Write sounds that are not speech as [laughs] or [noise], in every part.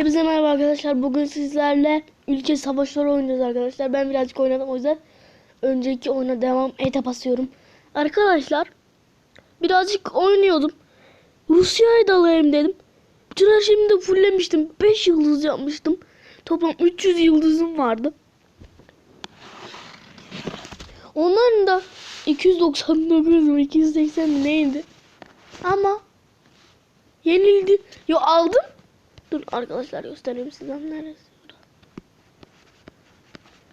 Hepinize merhaba arkadaşlar. Bugün sizlerle ülke savaşları oynayacağız arkadaşlar. Ben birazcık oynadım o yüzden önceki oyuna devam ete basıyorum. Arkadaşlar birazcık oynuyordum. Rusya'ya dalayım dedim. Bütün her şeyimi de fulllemiştim. 5 yıldız yapmıştım. Toplam 300 yıldızım vardı. Onların da 299 mu 280 neydi? Ama yenildi. Yo aldım. Dur arkadaşlar göstereyim size neresi.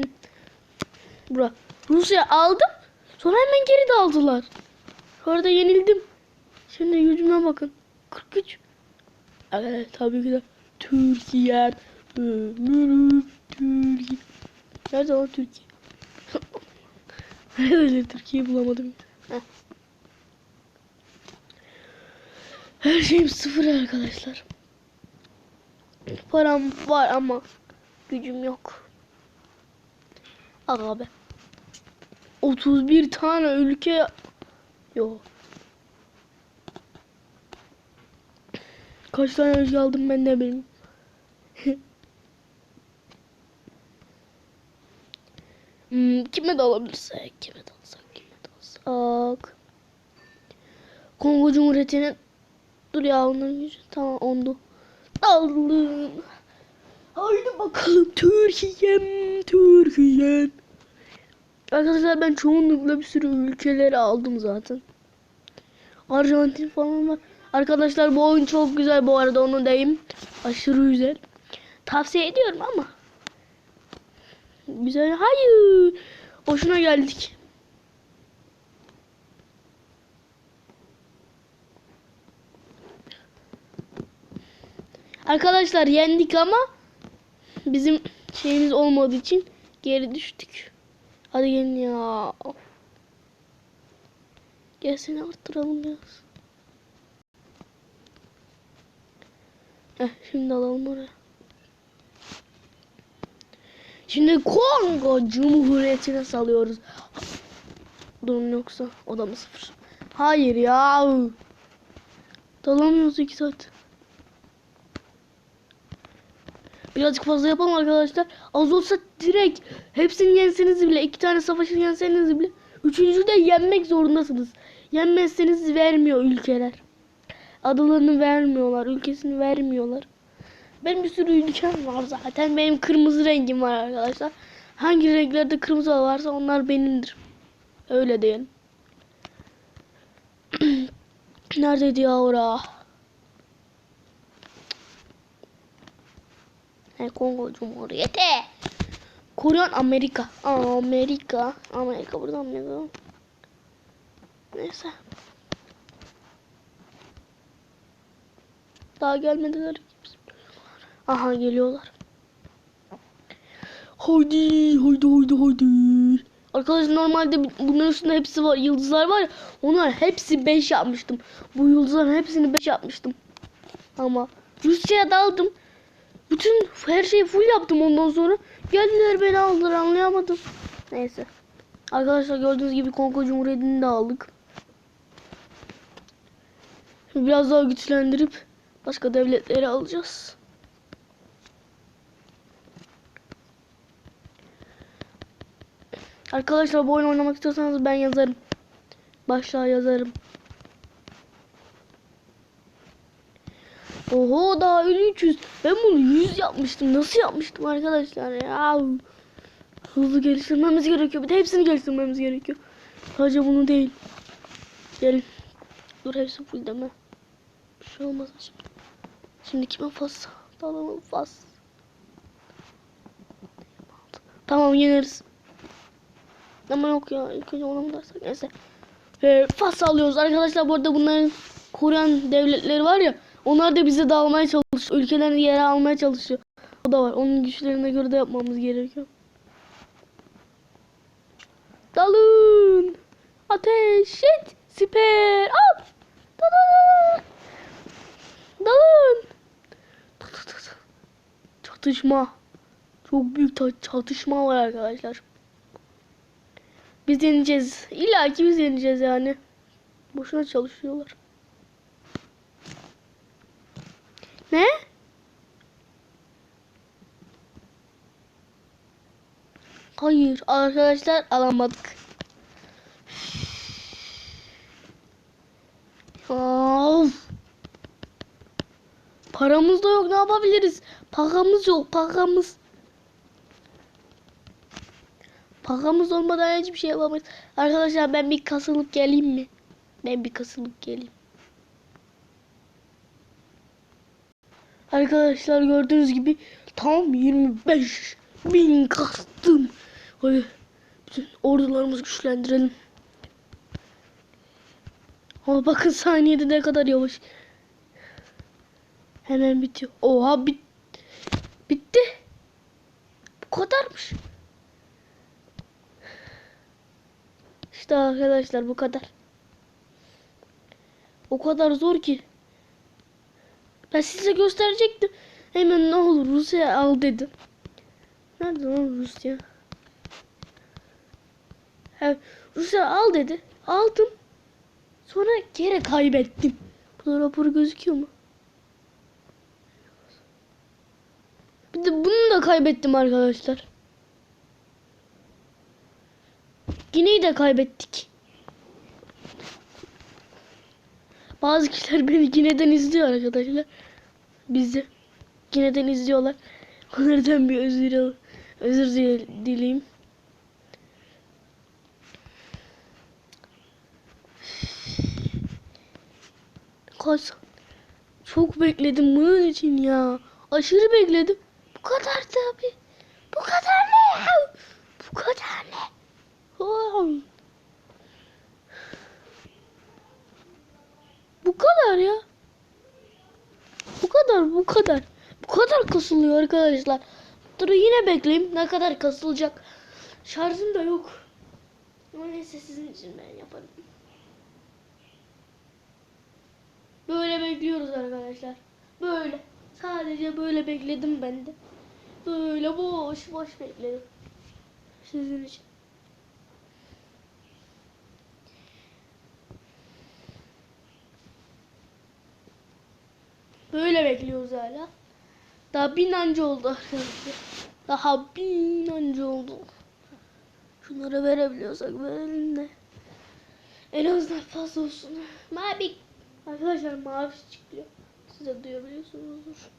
Bura. Bura. Rusya aldım. Sonra hemen geri daldılar. Orada yenildim. Şimdi yüzüme bakın. 43. Evet tabii ki de Türkiye. Ömürüm Türkiye. Nerede o Türkiye? [laughs] Öyle Türkiye bulamadım. Her şeyim sıfır arkadaşlar. Param var ama gücüm yok. Be. 31 tane ülke yok. Kaç tane ülke aldım ben ne bileyim. [laughs] hmm, kime de alabilirsek, kime de alsak, kime de alsak. Kongo Cumhuriyeti'nin dur ya onun gücü tamam ondu. Aldım. Haydi bakalım Türkiye'm, Türkiye'm. Arkadaşlar ben çoğunlukla bir sürü ülkeleri aldım zaten. Arjantin falan var. Arkadaşlar bu oyun çok güzel bu arada onu diyeyim. Aşırı güzel. Tavsiye ediyorum ama. Güzel. Hayır. Hoşuna geldik. Arkadaşlar yendik ama bizim şeyimiz olmadığı için geri düştük. Hadi gelin ya. Gelsene arttıralım biraz. Heh, şimdi alalım oraya. Şimdi Kongo Cumhuriyeti'ne salıyoruz. Durum yoksa o da mı sıfır? Hayır ya. Dalamıyoruz iki saat. Birazcık fazla yapalım arkadaşlar. Az olsa direkt hepsini yenseniz bile iki tane savaşı yenseniz bile üçüncü de yenmek zorundasınız. Yenmezseniz vermiyor ülkeler. Adalarını vermiyorlar. Ülkesini vermiyorlar. Benim bir sürü ülkem var zaten. Benim kırmızı rengim var arkadaşlar. Hangi renklerde kırmızı varsa onlar benimdir. Öyle diyelim. [clears throat] Neredeydi ya? He, Kongo Cumhuriyeti. Koreyan Amerika. Amerika. Amerika buradan mı? Neyse. Daha gelmediler. Aha geliyorlar. Haydi haydi haydi haydi. Arkadaşlar normalde bunların üstünde hepsi var. Yıldızlar var ya. Onlar hepsi 5 yapmıştım. Bu yıldızların hepsini 5 yapmıştım. Ama Rusya'ya daldım. Bütün her şeyi full yaptım ondan sonra. Geldiler beni aldılar anlayamadım. Neyse. Arkadaşlar gördüğünüz gibi Kongo Cumhuriyeti'ni de aldık. Biraz daha güçlendirip başka devletleri alacağız. Arkadaşlar bu oyunu oynamak istiyorsanız ben yazarım. Başlığa yazarım. Oho daha 300. Ben bunu 100 yapmıştım. Nasıl yapmıştım arkadaşlar ya? Hızlı geliştirmemiz gerekiyor. Bir de hepsini geliştirmemiz gerekiyor. Sadece bunu değil. Gelin. Dur hepsi full deme. Bir şey olmaz şimdi. Şimdi kime fas? Tamam fas. Tamam yeneriz. Ama yok ya ilk önce ona mı dersak neyse. Ee, fas alıyoruz arkadaşlar bu arada bunların Koreyan devletleri var ya onlar da bize dağılmaya çalışıyor. Ülkelerini yere almaya çalışıyor. O da var. Onun güçlerine göre de yapmamız gerekiyor. Dalın. Ateş et. Siper. Al. Dalın. Dalın. Çatışma. Çok büyük çatışma var arkadaşlar. Biz yeneceğiz. İlla ki biz yeneceğiz yani. Boşuna çalışıyorlar. Ne? Hayır arkadaşlar alamadık. Of. Paramız da yok ne yapabiliriz? Paramız yok paramız. Paramız olmadan hiçbir şey yapamayız. Arkadaşlar ben bir kasılıp geleyim mi? Ben bir kasılıp geleyim. Arkadaşlar gördüğünüz gibi tam 25 bin kastım. Hadi bütün ordularımızı güçlendirelim. Ama bakın saniyede ne kadar yavaş. Hemen bitiyor. Oha bit bitti. Bu kadarmış. İşte arkadaşlar bu kadar. O kadar zor ki. Ben size gösterecektim. Hemen ne olur Rusya al dedim. Nerede lan Rusya? Ha, Rusya al dedi. Aldım. Sonra geri kaybettim. Bu rapor gözüküyor mu? Bir de bunu da kaybettim arkadaşlar. Gine'yi de kaybettik. Bazı kişiler beni Gine'den izliyor arkadaşlar. Bizi Gine'den izliyorlar. Onlardan bir özür özür dile- dileyim. Kaç çok bekledim bunun için ya. Aşırı bekledim. Bu kadar tabi. Bu kadar ne? Bu kadar ne? Wow. Bu kadar ya. Bu kadar, bu kadar. Bu kadar kasılıyor arkadaşlar. Dur yine bekleyeyim. Ne kadar kasılacak. Şarjım da yok. Neyse sizin için ben yaparım. Böyle bekliyoruz arkadaşlar. Böyle. Sadece böyle bekledim ben de. Böyle boş boş bekledim. Sizin için. Böyle bekliyoruz hala. Daha bin anca oldu arkadaşlar. Daha bin anca oldu. Şunları verebiliyorsak verelim de. En azından fazla olsun. Mavi. Arkadaşlar mavi çıkıyor. Siz de duyabiliyorsunuzdur.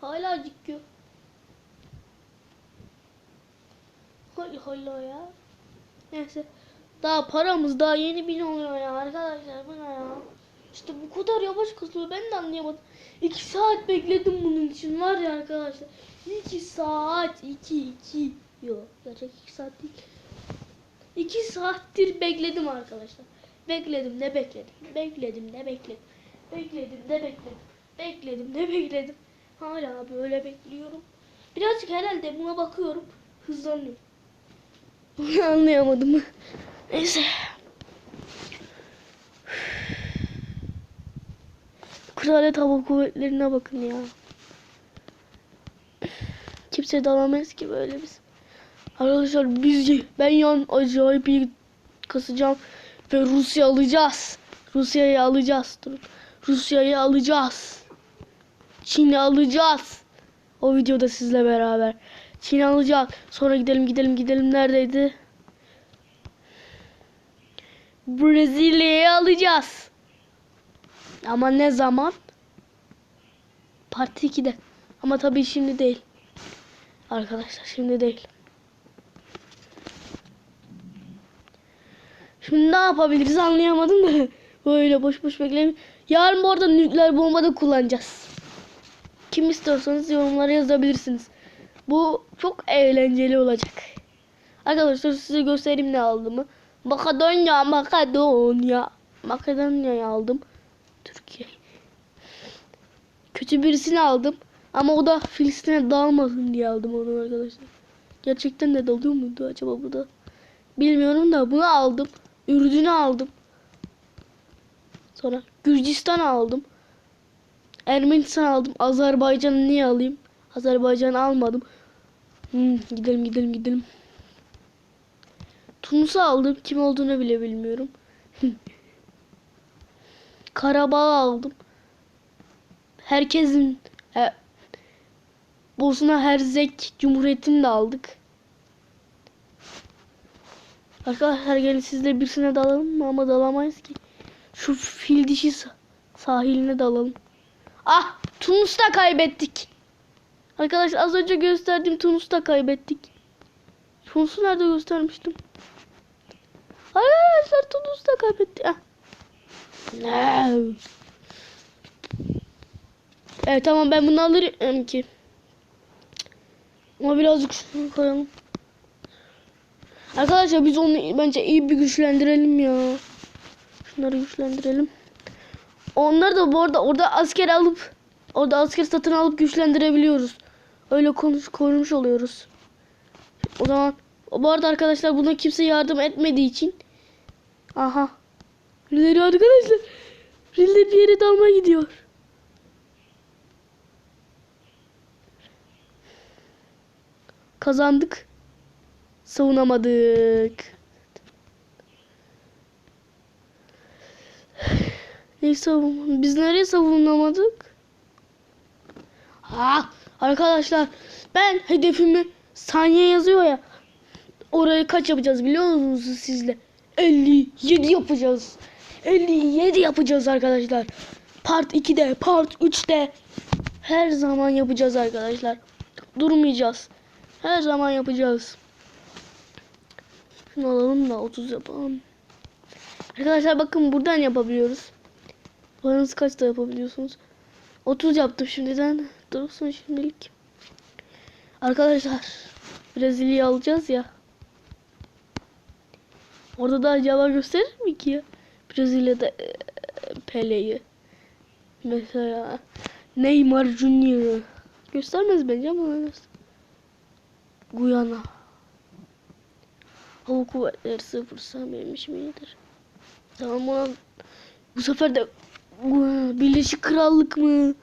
Hala çıkıyor. Hay hala ya. Neyse. Daha paramız daha yeni bin oluyor ya arkadaşlar bu ne ya? İşte bu kadar yavaş kasılıyor ben de anlayamadım. İki saat bekledim bunun için var ya arkadaşlar. İki saat iki iki. Yok gerçek iki saat değil. İki saattir bekledim arkadaşlar. Bekledim ne bekledim. Bekledim ne bekledim. Bekledim ne bekledim. Bekledim ne bekledim. Hala böyle bekliyorum. Birazcık herhalde buna bakıyorum. Hızlanıyor. Bunu [laughs] anlayamadım. Neyse. Kraliyet Hava Kuvvetleri'ne bakın ya. Kimse dalamayız ki böyle biz. Arkadaşlar biz ben yan acayip bir kasacağım ve Rusya alacağız. Rusya'yı alacağız. Durun. Rusya'yı alacağız. Çin'i alacağız. O videoda sizle beraber. Çin'i alacağız. Sonra gidelim gidelim gidelim neredeydi? Brezilya'yı alacağız. Ama ne zaman? Parti 2'de. Ama tabii şimdi değil. Arkadaşlar şimdi değil. Şimdi ne yapabiliriz anlayamadım da. [laughs] Böyle boş boş bekleyin. Yarın bu arada nükleer bomba da kullanacağız. Kim istiyorsanız yorumlara yazabilirsiniz. Bu çok eğlenceli olacak. Arkadaşlar size göstereyim ne aldığımı. Makedonya, Makedonya. Makedonya'yı aldım. Türkiye. Kötü birisini aldım. Ama o da Filistin'e dalmasın diye aldım onu arkadaşlar. Gerçekten de dalıyor muydu acaba burada? Bilmiyorum da bunu aldım. Ürdün'ü aldım. Sonra Gürcistan aldım. Ermenistan aldım. Azerbaycan'ı niye alayım? Azerbaycan'ı almadım. Hmm, gidelim gidelim gidelim. Tunus'u aldım. Kim olduğunu bile bilmiyorum. [laughs] Karabağ aldım. Herkesin e, Bosna Herzek Cumhuriyeti'ni de aldık. Arkadaşlar gelin sizle birisine dalalım mı ama dalamayız ki. Şu fil dişi sa- sahiline dalalım. Ah Tunus'ta kaybettik. Arkadaşlar az önce gösterdiğim Tunus'ta kaybettik. Tunus'u nerede göstermiştim? Arkadaşlar Tunus'ta kaybettik. Ah. Evet tamam ben bunu alırım ki. Ama birazcık şunu koyalım. Arkadaşlar biz onu bence iyi bir güçlendirelim ya. Şunları güçlendirelim. Onları da bu arada orada asker alıp orada asker satın alıp güçlendirebiliyoruz. Öyle konuş korumuş oluyoruz. O zaman bu arada arkadaşlar buna kimse yardım etmediği için aha birileri arkadaşlar birileri bir yere dalmaya gidiyor. Kazandık. Savunamadık. Ne savun? Biz nereye savunamadık? Ha, arkadaşlar ben hedefimi saniye yazıyor ya. Orayı kaç yapacağız biliyor musunuz sizle? 57 yapacağız. 57 yapacağız arkadaşlar. Part 2'de, part 3'te her zaman yapacağız arkadaşlar. Durmayacağız. Her zaman yapacağız. Şunu alalım da 30 yapalım. Arkadaşlar bakın buradan yapabiliyoruz. Paranız kaçta yapabiliyorsunuz? 30 yaptım şimdiden. Dursun şimdilik. Arkadaşlar Brezilya'yı alacağız ya. Orada da acaba gösterir mi ki ya? Brezilya'da e, Pele'yi. Mesela Neymar Junior'ı. Göstermez bence ama. Guyana. Hava kuvvetleri sıfırsa benim işim iyidir. Tamam ulan. Bu sefer de Birleşik Krallık mı?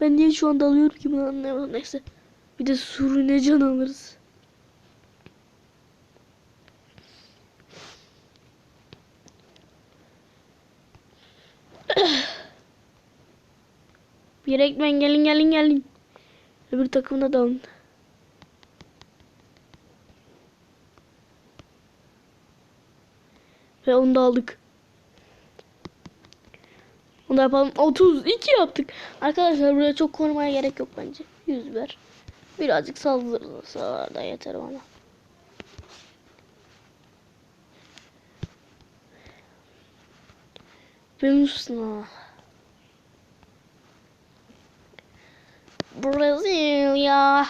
Ben niye şu anda alıyorum ki bunu anlayamadım. Neyse. Bir de Surinecan alırız. Bir ekmen gelin gelin gelin. Öbür takımda da alın. Ve onu da aldık. Onu da yapalım. 32 yaptık. Arkadaşlar buraya çok korumaya gerek yok bence. 100 ver. Birazcık saldırırsa da yeter bana. Bosna. Brezilya.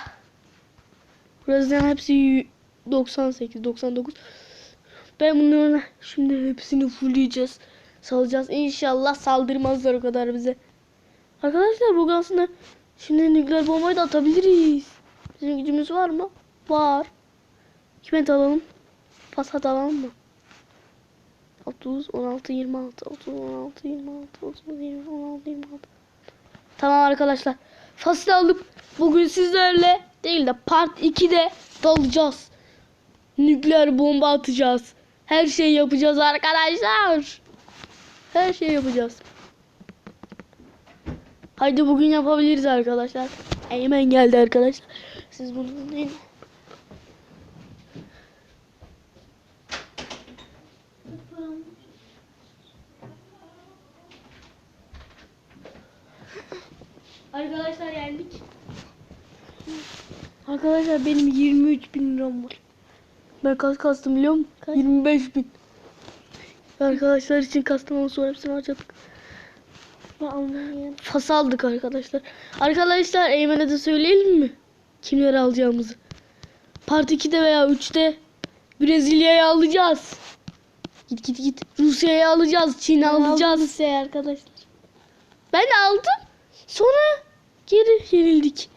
Brezilya'nın hepsi 98, 99. Ben bunların şimdi hepsini fullleyeceğiz. Salacağız. İnşallah saldırmazlar o kadar bize. Arkadaşlar bu aslında şimdi nükleer bombayı da atabiliriz. Bizim gücümüz var mı? Var. Kime alalım? Passat alalım mı? 30, 16, 26, 30, 16, 26, 30, 20, 16, 26. Tamam arkadaşlar. Fasıl alıp bugün sizlerle değil de part 2'de dalacağız. Nükleer bomba atacağız. Her şeyi yapacağız arkadaşlar. Her şeyi yapacağız. Haydi bugün yapabiliriz arkadaşlar. Eymen geldi arkadaşlar. Siz bunu dinleyin. Arkadaşlar geldik. Arkadaşlar benim 23 bin liram var. Ben kaç kastım biliyor musun? 25 bin. Arkadaşlar için kastım ama sonra hepsini harcadık. Fas aldık arkadaşlar. Arkadaşlar Eymen'e de söyleyelim mi? Kimleri alacağımızı. Part 2'de veya 3'te Brezilya'yı alacağız. Git git git. Rusya'yı alacağız. Çin'i alacağız. Rusya'yı arkadaşlar. Ben aldım. Sonra geri yenildik.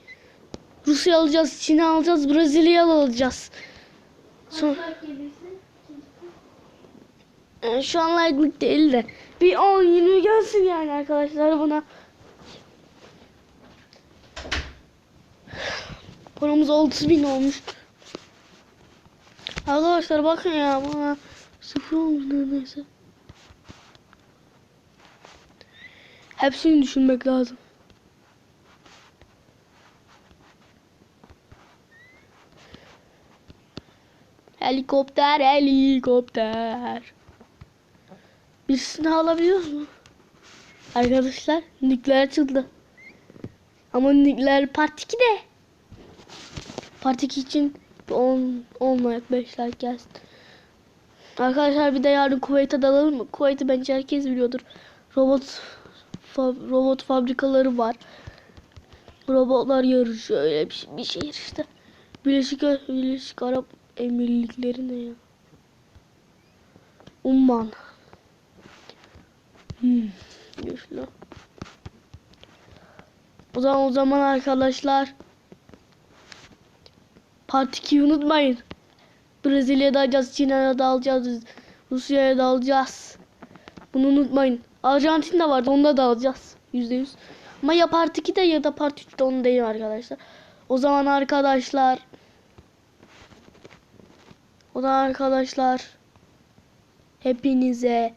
Rusya alacağız, Çin'i alacağız, Brezilya'yı alacağız. Son... Ee, şu an like'lık değil de bir 10-20 gelsin yani arkadaşlar buna. Paramız 6000 bin olmuş. Arkadaşlar bakın ya bana sıfır olmuş neredeyse. Hepsini düşünmek lazım. Helikopter helikopter. Birisini alabiliyoruz mu? Arkadaşlar nükleer açıldı. Ama nükleer part 2'de. Part 2 için 10 olmayak 5 like gelsin. Arkadaşlar bir de yarın Kuveyt'e dalalım mı? Kuveyt'i bence herkes biliyordur. Robot fa- robot fabrikaları var. Robotlar yarışıyor öyle bir, şey- bir şey işte. Birleşik, Birleşik Arap Emirlikleri ne ya? Umman. Hmm, güçlü. O zaman o zaman arkadaşlar Part 2'yi unutmayın. Brezilya'ya da alacağız, Çin'e de alacağız, Rusya'ya da alacağız. Bunu unutmayın. Arjantin de vardı, onda da alacağız. %100. Ama ya Part 2'de ya da Part 3'te onu değil arkadaşlar. O zaman arkadaşlar o zaman arkadaşlar hepinize